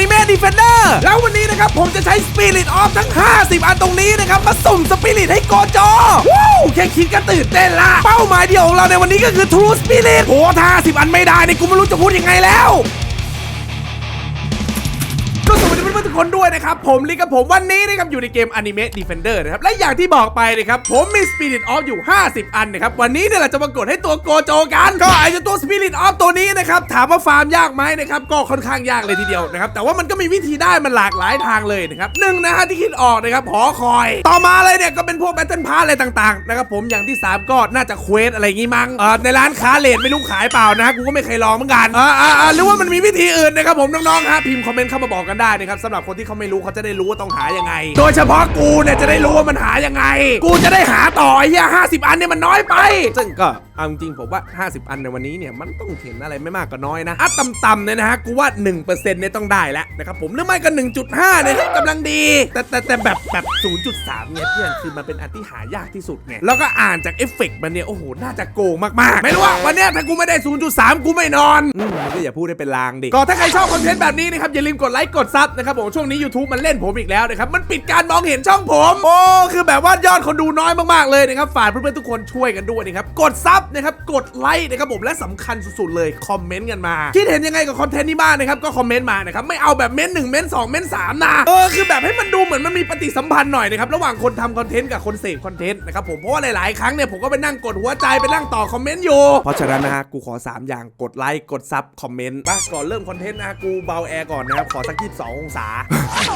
นิเมะดีเฟนเดอร์แล้ววันนี้นะครับผมจะใช้สปิริตออฟทั้ง 50 อันตรงนี้นะครับ มาสุ่มสปิริตให้โกโจว้าวแค่คิดก็ตื่นเต้นละ เป้าหมายเดียวของเราในวันนี้ก็คือ True Spirit โอ้ถ้า50 อันไม่ได้เนี่ยกูไม่รู้จะพูดยังไงแล้วก็สวัสดีเพื่อนๆทุกคนด้วยนะครับ ผมลิกกับผมวันนี้นะครับอยู่ในเกม Anime Defender นะครับ และอย่างที่บอกไปนะครับ ผมมี Spirit of อยู่ 50 อันนะครับ วันนี้เนี่ยเราจะมากดให้ตัวโกโจกัน ก็ไอ้จ้าตัว Spirit of ตัวนี้นะครับ ถามว่าฟาร์มยากไหมนะครับ ก็ค่อนข้างยากเลยทีเดียวนะครับ แต่ว่ามันก็มีวิธีได้มันหลากหลายทางเลยนะครับหนึ่งนะฮะที่คิดออกนะครับหอคอย ต่อมาเลยเนี่ยก็เป็นพวก Battle Pass อะไรต่างๆนะครับผมอย่างที่ 3 ก็น่าจะเควสอะไรงี้มั้งเออในร้านค้าเลดไม่รู้ขายเปล่านะกูก็ไม่เคยลองเหมือนกันอ่าอ่าอ่าหรือว่ามันมีวิธีอื่นนะครับผมน้องๆฮะพิมพ์คอมเมนต์เข้ามาบอกกันได้นะครับสำหรับคนที่เขาไม่รู้เขาจะได้รู้ว่าต้องหายังไง โดยเฉพาะกูเนี่ยจะได้รู้ว่ามันหายังไง กูจะได้หาต่อไอ้เหี้ยห้าสิบอันเนี่ยมันน้อยไป ซึ่งก็เอาจริงๆผมว่า 50 อันในวันนี้เนี่ยมันต้องเห็นอะไรไม่มากก็น้อยนะอะต่ำๆเนี่ยนะฮะกูว่า 1%เนี่ยต้องได้แล้วนะครับผมหรือไม่ก็ 1.5เนี่ยกำลังดี แต่แต่แต่แบบแบบ 0.3เนี่ยเพื่อนคือมันเป็นอันที่หายากที่สุดไงแล้วก็อ่านจากเอฟเฟกต์มันเนี่ยโอ้โหน่าจะโกงมากๆ ไม่รู้ว่าวันเนี้ยถ้ากูไม่ได้ 0.3 กูไม่นอนอืมมันก็อย่าพูดได้เป็นลางดิก็ถ้าใครชอบคอนเทนต์แบบนี้นะครับอย่าลืมกดไลค์กดซับนะครับผมช่วงนี้ YouTube มันเล่นผมอีกแล้วนะครับมันปิดการมองเห็นช่องผมโอ้คือแบบว่ายอดคนดูน้อยมากๆเลยนะครับฝากเพื่อนๆทุกคนช่วยกันด้วยนะครับกดซับนะครับกดไลค์นะครับผมและสำคัญสุดๆเลยคอมเมนต์กันมาคิดเห็นยังไงกับคอนเทนต์นี้บ้างนะครับก็คอมเมนต์มานะครับไม่เอาแบบเม้นต์หนึ่งเม้นต์สองเม้นต์สามนะเออคือแบบให้มันดูเหมือนมันมีปฏิสัมพันธ์หน่อยนะครับระหว่างคนทำคอนเทนต์กับคนเสพคอนเทนต์นะครับผมเพราะว่าหลายๆครั้งเนี่ยผมก็ไปนั่งกดหัวใจไปนั่งต่อคอมเมนต์อยู่เพราะฉะนั้นนะฮะกูขอ 3 อย่างกดไลค์กดซับคอมเมนต์ป่ะก่อนเริ่มคอนเทนต์นะฮะกูเบาแอร์ก่อนนะครับขอสัก22องศา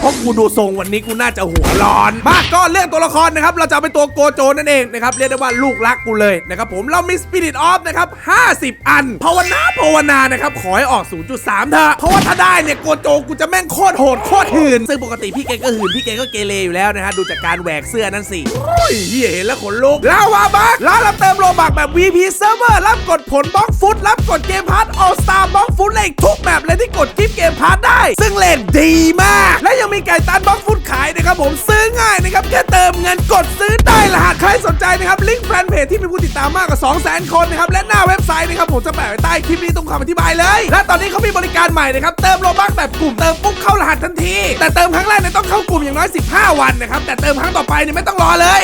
เพราะกูดูทรงวันนี้กูน่าจะหัวร้อน มาก็เรื่องตัวละครนะครับ เราจะเป็นตัวโกโจนั่นเองนะครับ เรียกได้ว่าลูกรักกูเลยนะครับผมเรามี Spirit of นะครับ 50 อัน ภาวนาภาวนานะครับ ขอให้ออก 0.3 เถอะ เพราะว่าถ้าได้เนี่ยโกโจกูจะแม่งโคตรโหดโคตรหืน ซึ่งปกติพี่เกก็หืนพี่เกก็เกเรอยู่แล้วนะฮะดูจากการแหวกเสื้อนั่นสิโอ้ยเหี้ยเห็นแล้วขนลุกลาวาบักร้านรับเติมโลบักแบบ VP Server รับกดผลบล็อกฟุตรับกดเกมพาร์ทออสตาบล็อกฟุตเลขทุกแบบเลยที่กดกิฟเกมพาร์ทได้ ซึ่งเลนดีมาก และยังมีไก่ตันบล็อกฟุตขายนะครับผมซื้อง่าย นะครับแค่เติมเงินกดซื้อได้รหัสใครสนใจนะครับลิงก์แฟนเพจที่มีผู้ติดตามมากกว่า 2 0 0 0 0 0 คนนะครับและหน้าเว็บไซต์นะครับผมจะแปะไว้ใต้คลิปนี้ตรงคำอธิบายเลย และตอนนี้เขามีบริการใหม่นะครับเติมโลบักแบบกลุ่มเติมปุ๊บเข้ารหัสทันที แต่เติมครั้งแรกเนี่ยต้องเข้ากลุ่มอย่างน้อย 15 วันนะครับแต่เติมครั้งต่อไปเนี่ยไม่ต้องรอเลย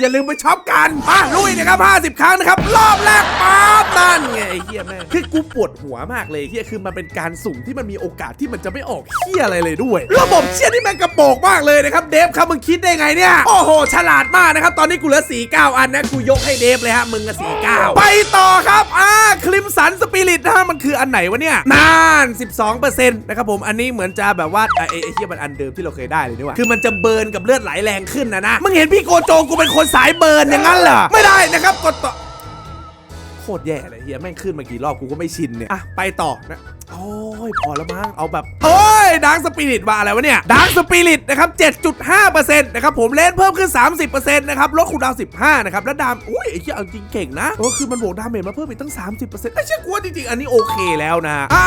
อย่าลืมไปช็อปกันมาลุยนะครับ50 ครั้งนะครับรอบแรกปั๊บนั่นไงเฮียแม่คือกูปวดหัวมากเลยเฮียคือมันเป็นการสุ่มที่มันมีโอกาสที่มันจะไม่ออกเฮียอะไรเลยด้วย ระบบเชี่ยที่แม่งกระโปกมากเลยนะครับเดฟครับมึงคิดได้ไงเนี่ย โอ้โห ฉลาดมากนะครับ ตอนนี้กูเหลือ49อันนะ กูยกให้เดฟเลยฮะ มึงอะ49ไปต่อครับ อ่า คลิมสันสปิริตนะฮะ มันคืออันไหนวะเนี่ยนาน12%นะครับผม อันนี้เหมือนจะแบบว่าไอ้ไอ้ไอ้เฮียมันอันเดิมที่เราเคยได้เลยนี่หว่า คือมันจะเบิร์นกับเลือดไหลแรงขึ้นนะนะ มึงเห็นพี่โกโจกูเป็นคนสายเบิร์นอย่างนั้นเหรอ ไม่ได้นะครับ กดต่อ โคตรแย่เลยเฮียแม่งขึ้นมากี่รอบกูก็ไม่ชินเนี่ย อะ ไปต่อนะ โอ้ยพอแล้วมั้งเอาแบบเอ้ยดังสปิริตมาอะไรวะเนี่ยดังสปิริตนะครับ 7.5%นะครับผมเลนเพิ่มขึ้น 30%นะครับลดคูดาว 15 นะครับ แล้วดามอุ้ยไอ้เหี้ยเอาจริงเก่งนะเออคือมันบวกดาเมจมาเพิ่มอีกตั้ง 30%ไอ้เชี่ยกูว่าจริงๆ อันนี้โอเคแล้วนะอ่า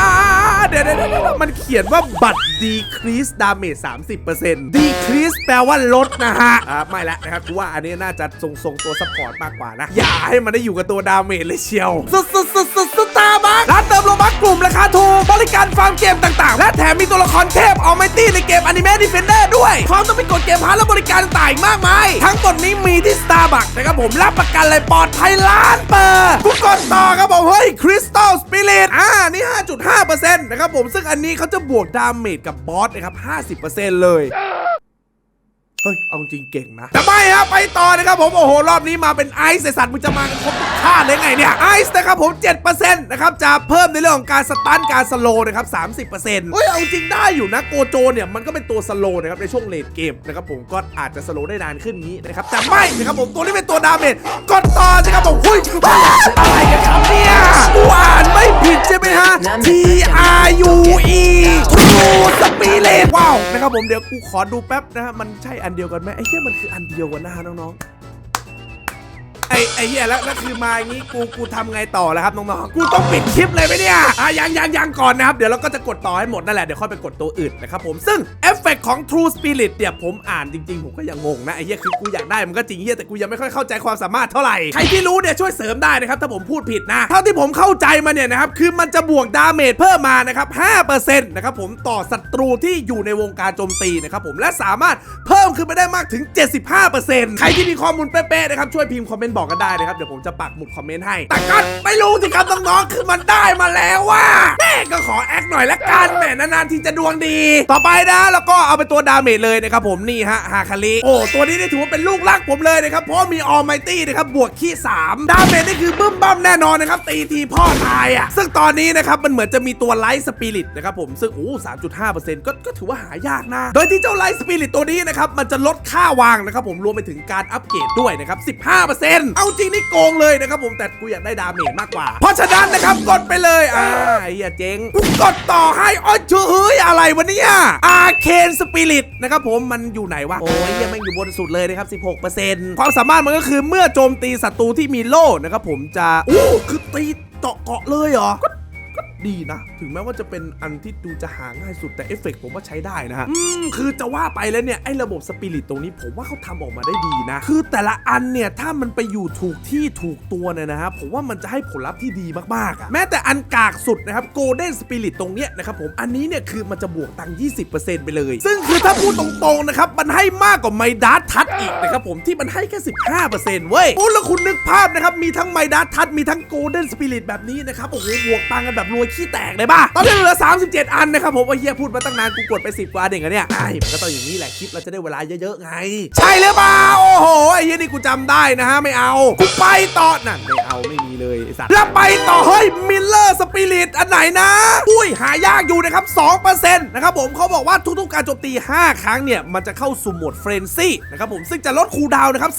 เดี๋ยวเดี๋ยวเดี๋ยวมันเขียนว่าบัตร decrease damage 30% decrease แปลว่าลดนะฮะอ่าไม่ละนะครับกูว่าอันนี้น่าจะทรงทรงตัวซัพพอร์ตมากกว่านะอย่าให้มันได้อยู่กับตัวดาเมจเลยเชียวสุดาร์บัคร้านเติมโลบัคกลุ่มราคาถูก บริการฟาร์มเกมต่างๆ และแถมมีตัวละครเทพออ m มตี้ในเกม Anime Defender ด้วยพร้อมต้องไปกดเกมพาร์และบริการต่างๆมากมาย ทั้งหมดนี้มีที่ Starbucks นะครับผมรับประกันเลยปลอดภัยล้านเปอร์กูกดต่อครับผมเฮ้ย Crystal Spirit อ่านี่ 5.5%นะครับผมซึ่งอันนี้เขาจะบวกดาเมจกับบอสนะครับ 50%เลย เฮ้ย เอาจริงเก่งนะแต่ไม่ฮะไปต่อนะครับผม โอ้โห รอบนี้มาเป็นไอซ์ไอสัตว์มึงจะมากันครบทุกชาติได้ไงเนี่ย ไอซ์นะครับผม 7%นะครับ จะเพิ่มในเรื่องของการสตันการสโลนะครับ 30%เฮ้ย เอาจริงได้อยู่นะ โกโจเนี่ย มันก็เป็นตัวสโลนะครับ ในช่วงเลดเกมนะครับผมก็อาจจะสโลได้นานขึ้นนี้นะครับ แต่ไม่นะครับผม ตัวนี้เป็นตัวดาเมจกดต่อสิครับผมหุ้ยอะไรกันครับเนี่ยกูอ่านไม่ผิดใช่ไหมฮะ T R U E ดูสปีเลตว้าวนะครับผมเดี๋ยวกูขอดูแป๊บนะฮะมันใช่อันเดียวกันไหมไอ้เหี้ยมันคืออันเดียวกันนะฮะน้องๆ ไอ้ไอ้เหี้ยแล้วแล้วคือมาอย่างงี้กูกูทำไงต่อแล้วครับน้องๆกูต้องปิดคลิปเลยไหมเนี่ยอะยังยังยังก่อนนะครับเดี๋ยวเราก็จะกดต่อให้หมดนั่นแหละเดี๋ยวค่อยไปกดตัวอื่นนะครับผมซึ่งเอฟเฟกของ True Spirit เนี่ยผมอ่านจริงๆ ผมก็ยังงงนะไอ้เหี้ยคือกูอยากได้มันก็จริงเหี้ยแต่กูยังไม่ค่อยเข้าใจความสามารถเท่าไหร่ใครที่รู้เนี่ยช่วยเสริมได้นะครับถ้าผมพูดผิดนะเท่าที่ผมเข้าใจมาเนี่ยนะครับคือมันจะบวกดาเมจเพิ่มมานะครับ5%นะครับผมต่อศัตรูที่อยู่ในวงการโจมตีนะครับผมและสามารถเพิ่มขึ้นไปได้มากถึง 75%ใครที่มีข้อมูลเป๊ะๆนะครับช่วยพิมพ์คอมเมนต์บอกกันได้นะครับ เดี๋ยวผมจะปักหมุดคอมเมนต์ให้ แต่ก็ไม่รู้สิครับน้องๆคือมันได้มาแล้วว่าแม่ก็ขอแอคหน่อยละกันแหมนานๆที่จะดวงดี ต่อไปนะแล้วก็เอาไปตัวดาเมจเลยนะครับผมนี่ฮะฮาคาริโอ้ตัวนี้ได้ถือว่าเป็นลูกรักผมเลยนะครับเพราะมีออ l ไมตี้นะครับบวกขี้3ดาเมจนี่คือบึ้มบั้มแน่นอนนะครับตีทีพ่อตายอะซึ่งตอนนี้นะครับมันเหมือนจะมีตัวไลท์สปิริตนะครับผมซึ่งโอ้3.5%ก็ก็ถือว่าหายากนะโดยที่เจ้าไลท์สปิริตตัวนี้นะครับมันจะลดค่าวางนะครับผมรวมไปถึงการอัปเกรดด้วยนะครับ15%เอเอาจริงนี่โกงเลยนะครับผมแต่กูอยากได้ดาเมจมากกว่า เพราะฉะนั้นนะครับกดไปเลยอ่าเฮียเจ๊งกูกดต่อให้อ้อยเฮ้ยอะไรวะเนี่ยอาเคนสปิริตนะครับผมมันอยู่ไหนวะโอ้ยเฮียม่งอยู่บนสุดเลยนะครับ 16%ความสามารถมันก็คือเมื่อโจมตีศัตรูที่มีโล่นะครับผมจะโอ้คือตีเจาะเกาะเลยเหรอก็ ดีนะ ถึงแม้ว่าจะเป็นอันที่ดูจะหาง่ายสุดแต่เอฟเฟกต์ผมว่าใช้ได้นะฮะอืมคือจะว่าไปแล้วเนี่ยไอ้ระบบสปิริตตรงนี้ผมว่าเขาทำออกมาได้ดีนะ คือแต่ละอันเนี่ยถ้ามันไปอยู่ถูกที่ถูกตัวเนี่ยนะฮะผมว่ามันจะให้ผลลัพธ์ที่ดีมากๆอะแม้แต่อันกากสุดนะครับโกลเด้นสปิริตตรงเนี้ยนะครับผมอันนี้เนี่ยคือมันจะบวกตังค์20%ไปเลย ซึ่งคือถ้าพูดตรงๆนะครับมันให้มากกว่าไมดัสทัดอีกนะครับผมที่มันให้แค่ 15%เว้ยโอ้แล้วคุณนึกภาพนะครับมีทั้งไมดัสทัดมีทั้งโกลเด้นสปิริตแบบนี้นะครับโอ้โหบวกตังค์กันแบบรวยขี้แตกเลยป่ะตอนนี้เหลือ 37 อันนะครับผมว่าเฮียพูดมาตั้งนานกูกดไป 10 กว่าเด่งอะเนี่ยไอ้มันก็ต้องอย่างนี้แหละคลิปเราจะได้เวลาเยอะๆไง ใช่หรือเปล่าโอ้โหไอ้เฮียนี่กูจำได้นะฮะไม่เอากูไปต่อนั่นไม่เอาไม่มี ไอสัตว์แล้วไปต่อเฮ้ยมิลเลอร์สปิริตอันไหนนะ อุ้ยหายากอยู่นะครับ2%นะครับผมเขาบอกว่าทุกๆการโจมตี 5 ครั้งเนี่ย มันจะเข้าสู่โหมดเฟรนซี่นะครับผมซึ่งจะลดคูลดาวน์นะครับ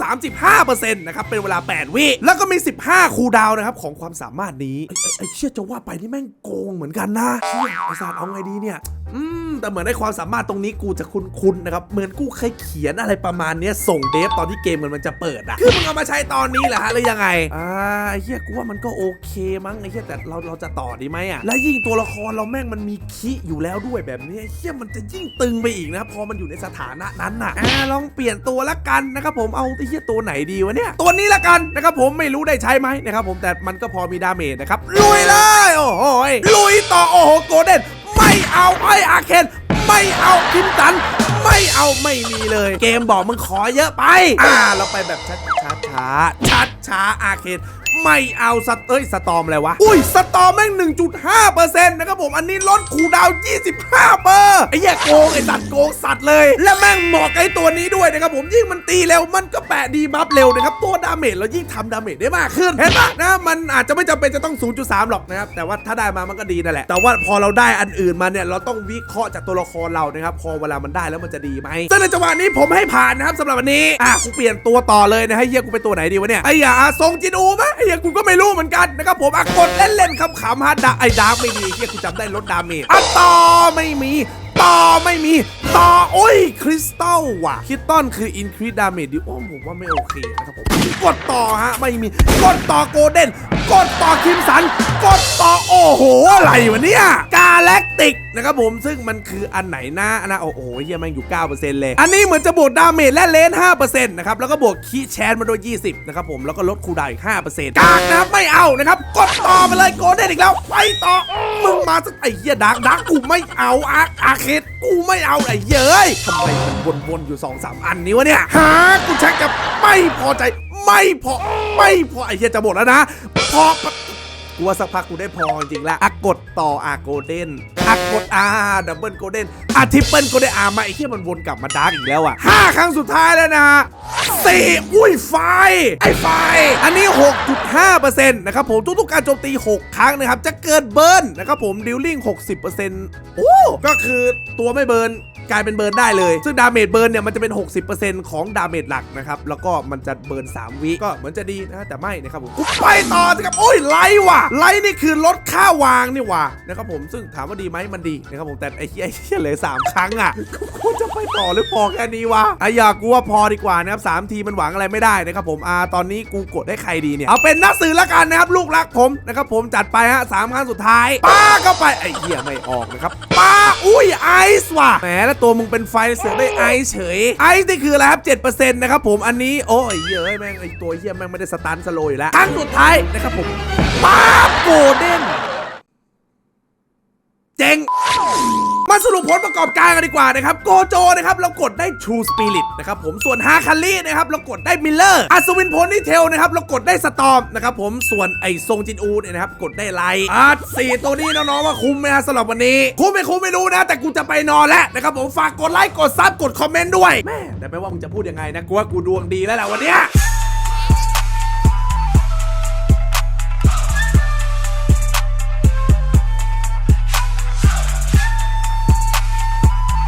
35%นะครับเป็นเวลา 8 วิ แล้วก็มี 15 คูลดาวน์นะครับของความสามารถนี้ไอ้เชี่ยจะว่าไปนี่แม่งโกงเหมือนกันนะเชี่ยไอสัตว์เอาไงดีเนี่ยอืม แต่เหมือนในความสามารถตรงนี้กูจะคุ้นๆนะครับ เหมือนกูเคยเขียนอะไรประมาณนี้ส่งเดฟตอนที่เกมมันมันจะเปิดอะคือมึงเอามาใช้ตอนนี้แหละฮะหรือยังไง อ่าไอ้เฮียกูว่ามันก็โอเคมั้งไอ้เฮียแต่เราเราจะต่อดีไหมอะและยิ่งตัวละครเราแม่งมันมีคิอยู่แล้วด้วยแบบนี้ไอ้เฮียมันจะยิ่งตึงไปอีกนะพอมันอยู่ในสถานะนั้นน่ะอ่าลองเปลี่ยนตัวละกันนะครับผมเอาไอ้เฮียตัวไหนดีวะเนี่ยตัวนี้ละกันนะครับผมไม่รู้ได้ใช้ไหมนะครับผมแต่มันก็พอมีดาเมจนะครับลุยเลยโอ้โหลุยต่อโอ้โหโกลเด้น ไม่เอาไอ้อาเคนไม่เอาคิมสัน ไม่เอาไม่มีเลย เกมบอกมึงขอเยอะไป อ่า เราไปแบบช้าช้าช้าชัดช้าอาเคน ไม่เอาสตเอ้ยสตอมอะไรวะ อุ้ยสตอมแม่ง 1.5%นะครับผมอันนี้ลดคูดาว 25เปอร์ไอ้แย่โกงไอ้สัตว์โกงสัตว์เลย และแม่งเหมาะกับไอ้ตัวนี้ด้วยนะครับผมยิ่งมันตีเร็วมันก็แปะดีบัฟเร็วนะครับตัวดาเมจเรายิ่งทำดาเมจได้มากขึ้นเห็นปะนะมันอาจจะไม่จำเป็นจะต้อง 0.3 หรอกนะครับแต่ว่าถ้าได้มามันก็ดีนั่นแหละ แต่ว่าพอเราได้อันอื่นมาเนี่ยเราต้องวิเคราะห์จากตัวละครเรานะครับพอเวลามันได้แล้วมันจะดีไหมซึ่งในจังหวะนี้ผมให้ผ่านนะครับสำหรับวันนี้อะกูเปลี่ยนตัวต่อเลยนะให้เฮียกูเป็นตัวไหนดีวะเนี่ยไอ้ยาทรงจินอูไหมเฮียกูก็ไม่รู้เหมือนกันนะครับผมอะกดเล่นๆขำๆฮะดาไอ้ดาร์กไม่มีเฮียกูจำได้ลดดาเมจอะต่อไม่มี ต่อไม่มี ต่อ โอ้ย คริสตัลว่ะคริสตัลคืออินครีดดาเมจดิโอ้ผมว่าไม่โอเคนะครับผมกดต่อฮะ ไม่มี กดต่อโกลเด้น กดต่อคิมสัน กดต่อ โอ้โห อะไรวะเนี่ย กาแล็กติกนะครับผมซึ่งมันคืออันไหนนะอันนะโอ้โหเฮียแม่งอยู่ 9%เลย อันนี้เหมือนจะบวกดาเมจและเลน5%นะครับ แล้วก็บวกคีแชนมาโดย 20 นะครับผมแล้วก็ลดคูดาวอีก 5%กากนะครับไม่เอานะครับ กดต่อไปเลยโกลเด้นอีกแล้ว ไปต่อมึงมาสักไอ้เหี้ยดักดักกูไม่เอาอาอาเคด กูไม่เอาไอ้เย้ยทำไมมันวนๆอยู่สองสามอันนี้วะเนี่ยหากูชักจะไม่พอใจ ไม่พอ ไม่พอไอ้เหี้ยจะหมดแล้วนะ พอ กูว่าสักพักกูได้พอจริงๆแล้วอะกดต่ออาโกลเด้นอะกดอาดับเบิลโกลเด้นอะทริปเปิลโกลเด้นอามาไอ้เหี้ยมันวนกลับมาดาร์กอีกแล้วอะห้าครั้งสุดท้ายแล้วนะฮะสี่อุ้ยไฟ ไอ้ไฟ อันนี้ 6.5%นะครับผมทุกๆการโจมตี 6 ครั้งนะครับ จะเกินเบิร์นนะครับผมดิลลิ่ง 60%โอ้ก็คือตัวไม่เบิร์น กลายเป็นเบิร์นได้เลย ซึ่งดาเมจเบิร์นเนี่ยมันจะเป็น 60%ของดาเมจหลักนะครับ แล้วก็มันจะเบิร์น 3 วิก็เหมือนจะดีนะแต่ไม่นะครับผมไปต่อสิครับโอ้ยไลท์ว่ะไลท์นี่คือลดค่าวางนี่ว่ะนะครับผมซึ่งถามว่าดีไหมมันดีนะครับผมแต่ไอ้เหี้ยไอ้เหี้ยเลือสามครั้งอะกูจะไปต่อหรือพอแค่นี้วะไอ้อยากกูว่าพอดีกว่านะครับสามทีมันหวังอะไรไม่ได้นะครับผมอ่าตอนนี้กูกดให้ใครดีเนี่ยเอาเป็นนักสื่อละกันนะครับลูกรักผมนะครับผมจัดไปฮะสามครั้งสุดท้ายป้าเข้าไปไอ้เหี้ยไม่ออกนะครับป้าอุ้ยไอซ์ว่ะแหมแล้วตัวมึงเป็นไฟเสือกได้ไอซ์เฉย ไอซ์นี่คืออะไรครับ7%นะครับผมอันนี้โอ้ยเยอะแม่งไอตัวเฮียแม่งไม่ได้สตาร์ทสโลอยู่แล้วครั้งสุดท้ายนะครับผมป้าบโกลเด้น เจ๋ง มาสรุปผลประกอบการกันดีกว่านะครับโกโจนะครับเรากดได้ True Spirit นะครับผมส่วนฮาคัลลี่นะครับเรากดได้มิลเลอร์อัศวินพลนี่เทลนะครับเรากดได้สตอมนะครับผมส่วนไอ้ทรงจินอูเนี่ยนะครับกดได้ไลท์อะสี่ตัวนี้น้องๆว่าคุ้มไหมฮะสำหรับวันนี้ คุ้มไม่คุ้มไม่รู้นะ แต่กูจะไปนอนแล้วนะครับผมฝากกดไลค์กดซับกดคอมเมนต์ด้วยแม่แต่ไม่ว่ามึงจะพูดยังไงนะกูว่ากูดวงดีแล้วแหละวันเนี้ย